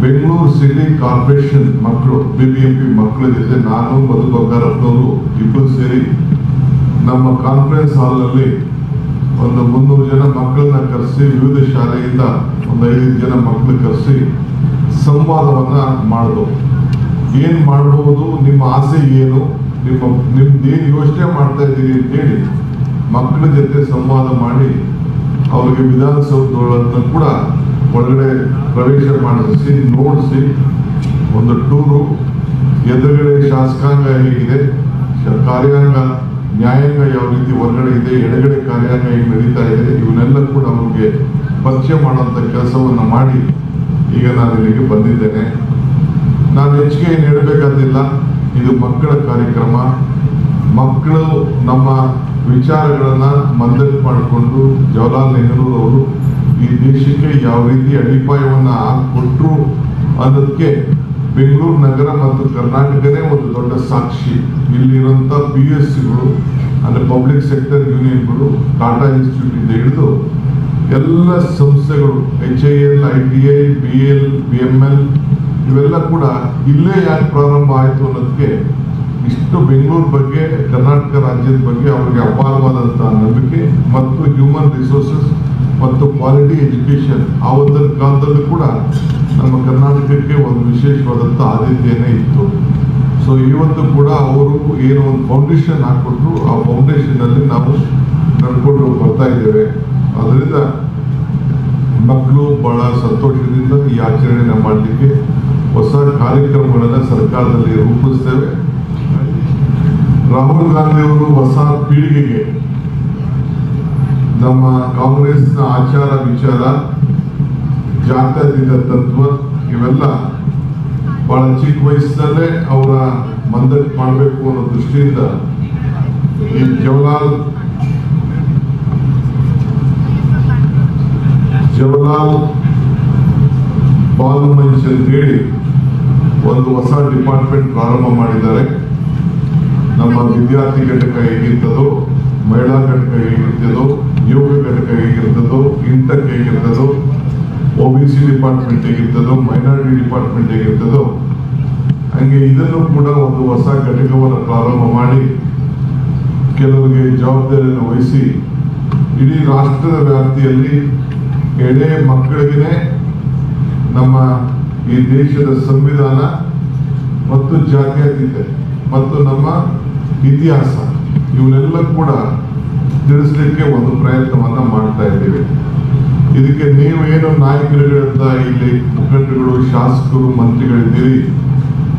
Bengaluru city corporation ಮಕ್ಕಳು BBMP ಮಕ್ಕಳ ಜೊತೆ ನಾನು ಮಧು ಬಂಗಾರಪ್ಪನವರು ಇಬ್ಬರು ಸೇರಿ ನಮ್ಮ ಕಾನ್ಫರೆನ್ಸ್ ಹಾಲ್ನಲ್ಲಿ ಒಂದು ಮುನ್ನೂರು ಜನ ಮಕ್ಕಳನ್ನ ಕರೆಸಿ, ವಿವಿಧ ಶಾಲೆಯಿಂದ ಒಂದು ಐದು ಜನ ಮಕ್ಕಳು ಕರೆಸಿ ಸಂವಾದವನ್ನ ಮಾಡಿದ್ರು ಏನು ಮಾಡಬಹುದು ನಿಮ್ಮ ಆಸೆ ಏನು? ನಿಮ್ಮ ನಿಮ್ದು ಏನ್ ಯೋಚನೆ ಮಾಡ್ತಾ ಇದ್ದೀರಿ ಅಂತೇಳಿ ಮಕ್ಕಳ ಜೊತೆ ಸಂವಾದ ಮಾಡಿ ಅವರಿಗೆ ವಿಧಾನಸೌಧಗಳನ್ನು ಕೂಡ ಒಳಗಡೆ ಪ್ರವೇಶ ಮಾಡಿಸಿ, ನೋಡಿಸಿ ಒಂದು ಟೂರು ಎದುರುಗಡೆ ಶಾಸಕಾಂಗ ಹೇಗಿದೆ. ಕಾರ್ಯಾಂಗ, ನ್ಯಾಯಾಂಗ ಯಾವ ರೀತಿ ಹೊರಗಡೆ ಇದೆ, ಎಡಗಡೆ ಕಾರ್ಯಾಂಗ ಹೇಗೆ ನಡೀತಾ ಇದೆ, ಇವನ್ನೆಲ್ಲ ಕೂಡ ಅವ್ರಿಗೆ ಪರಿಚಯ ಮಾಡುವಂಥ ಕೆಲಸವನ್ನು ಮಾಡಿ ಈಗ ನಾನು ಇಲ್ಲಿಗೆ ಬಂದಿದ್ದೇನೆ. ನಾನು ಹೆಚ್ಚಿಗೆ ಏನು ಹೇಳಬೇಕಾದಿಲ್ಲ. ಇದು ಮಕ್ಕಳ ಕಾರ್ಯಕ್ರಮ. ಮಕ್ಕಳು ನಮ್ಮ ವಿಚಾರಗಳನ್ನು ಮಂದಟ್ ಮಾಡಿಕೊಂಡು ಜವಾಹರ್ಲಾಲ್ ನೆಹರು ಅವರು ಈ ದೇಶಕ್ಕೆ ಯಾವ ರೀತಿ ಅಡಿಪಾಯವನ್ನು ಹಾಕ್ಕೊಟ್ರು ಅದಕ್ಕೆ ಬೆಂಗಳೂರು ನಗರ ಮತ್ತು ಕರ್ನಾಟಕನೇ ಒಂದು ದೊಡ್ಡ ಸಾಕ್ಷಿ. ಇಲ್ಲಿರುವಂಥ ಪಿ ಎಸ್ ಸಿಗಳು ಅಂದರೆ ಪಬ್ಲಿಕ್ ಸೆಕ್ಟರ್ ಯೂನಿಯನ್ಗಳು ಟಾಟಾ ಇನ್ಸ್ಟಿಟ್ಯೂಟ್ ಇಂದ ಹಿಡಿದು ಎಲ್ಲ ಸಂಸ್ಥೆಗಳು H I L I T I B L B M L ಇವೆಲ್ಲ ಕೂಡ ಇಲ್ಲೇ ಯಾಕೆ ಪ್ರಾರಂಭ ಆಯಿತು ಅನ್ನೋದಕ್ಕೆ ಇಷ್ಟು ಬೆಂಗಳೂರು ಬಗ್ಗೆ, ಕರ್ನಾಟಕ ರಾಜ್ಯದ ಬಗ್ಗೆ ಅವರಿಗೆ ಅಪಾರವಾದಂಥ ನಂಬಿಕೆ ಮತ್ತು ಹ್ಯೂಮನ್ ರಿಸೋರ್ಸಸ್ ಮತ್ತು ಕ್ವಾಲಿಟಿ ಎಜುಕೇಶನ್ ಒಂದು ಕಾಲದಲ್ಲೂ ಕೂಡ ನಮ್ಮ ಕರ್ನಾಟಕಕ್ಕೆ ಒಂದು ವಿಶೇಷವಾದಂಥ ಆದ್ಯತೆಯೇ ಇತ್ತು. ಸೊ ಇವತ್ತು ಕೂಡ ಅವರು ಏನು ಒಂದು ಫೌಂಡೇಶನ್ ಹಾಕ್ಕೊಟ್ರು. ಆ ಫೌಂಡೇಶನ್ನಲ್ಲಿ ನಾವು ನಡ್ಕೊಂಡು ಬರ್ತಾ ಇದ್ದೇವೆ. ಅದರಿಂದ ಮಕ್ಕಳು ಬಹಳ ಸಂತೋಷದಿಂದ ಈ ಆಚರಣೆನ ಮಾಡಲಿಕ್ಕೆ ಹೊಸ ಕಾರ್ಯಕ್ರಮಗಳನ್ನು ಸರ್ಕಾರದಲ್ಲಿ ರೂಪಿಸ್ತೇವೆ. ರಾಹುಲ್ ಗಾಂಧಿ ಅವರು ಹೊಸ ಪೀಳಿಗೆಗೆ ನಮ್ಮ ಕಾಂಗ್ರೆಸ್ನ ಆಚಾರ ವಿಚಾರ ಜಾತ್ಯತೀತ ತತ್ವ, ಇವೆಲ್ಲ ಬಹಳ ಚಿಕ್ಕ ವಯಸ್ಸಿನಲ್ಲೇ ಅವರ ಮಂದಕ್ಕೆ ಮಾಡಬೇಕು ಅನ್ನೋ ದೃಷ್ಟಿಯಿಂದ ಈ ಜವಹರ್ಲಾಲ್ ಜವಹರ್ಲಾಲ್ ಬಾಲ್ ಮಂಚ್ ಅಂತ ಹೇಳಿ ಒಂದು ಹೊಸ ಡಿಪಾರ್ಟ್ಮೆಂಟ್ ಪ್ರಾರಂಭ ಮಾಡಿದ್ದಾರೆ. ನಮ್ಮ ವಿದ್ಯಾರ್ಥಿ ಘಟಕ ಹೇಗಿರ್ತದೋ, ಮಹಿಳಾ ಘಟಕ ಹೇಗಿರ್ತದೋ ಯೋಗ ಘಟಕ ಇಂಥ ಕೈಗಿರ್ತದೋ ಒ ಬಿ ಸಿ ಡಿಪಾರ್ಟ್ಮೆಂಟ್ ಹೇಗಿರ್ತದೋ ಮೈನಾರಿಟಿ ಡಿಪಾರ್ಟ್ಮೆಂಟ್ ಹೇಗಿರ್ತದೋ ಹಂಗೆ ಇದನ್ನು ಕೂಡ ಒಂದು ಹೊಸ ಘಟಕವನ್ನು ಪ್ರಾರಂಭ ಮಾಡಿ ಕೆಲವರಿಗೆ ಜವಾಬ್ದಾರಿಯನ್ನು ವಹಿಸಿ ಇಡೀ ರಾಷ್ಟ್ರದ ವ್ಯಾಪ್ತಿಯಲ್ಲಿ ಎಡೆ ಮಕ್ಕಳಿಗೆ ನಮ್ಮ ಈ ದೇಶದ ಸಂವಿಧಾನ ಮತ್ತು ಜಾತ್ಯತೀತೆ ಮತ್ತು ನಮ್ಮ ಇತಿಹಾಸ. ಇವನ್ನೆಲ್ಲ ಕೂಡ ತಿಳಿಸ್ಲಿಕ್ಕೆ ಒಂದು ಪ್ರಯತ್ನವನ್ನ ಮಾಡ್ತಾ ಇದ್ದೀವಿ. ಇದಕ್ಕೆ ನೀವು ಏನು ನಾಯಕರುಗಳಿಂದ ಇಲ್ಲಿ ಮುಖಂಡರುಗಳು, ಶಾಸಕರು, ಮಂತ್ರಿಗಳಿದ್ದೀರಿ.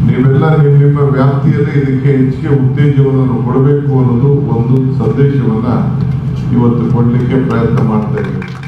ನೀವೆಲ್ಲ ನಿಮ್ಮ ನಿಮ್ಮ ವ್ಯಾಪ್ತಿಯಲ್ಲಿ ಇದಕ್ಕೆ ಹೆಚ್ಚಿಗೆ ಉತ್ತೇಜವನ್ನು ಕೊಡಬೇಕು ಅನ್ನೋದು ಒಂದು ಸಂದೇಶವನ್ನ ಇವತ್ತು ಕೊಡಲಿಕ್ಕೆ ಪ್ರಯತ್ನ ಮಾಡ್ತಾ ಇದ್ದೀವಿ.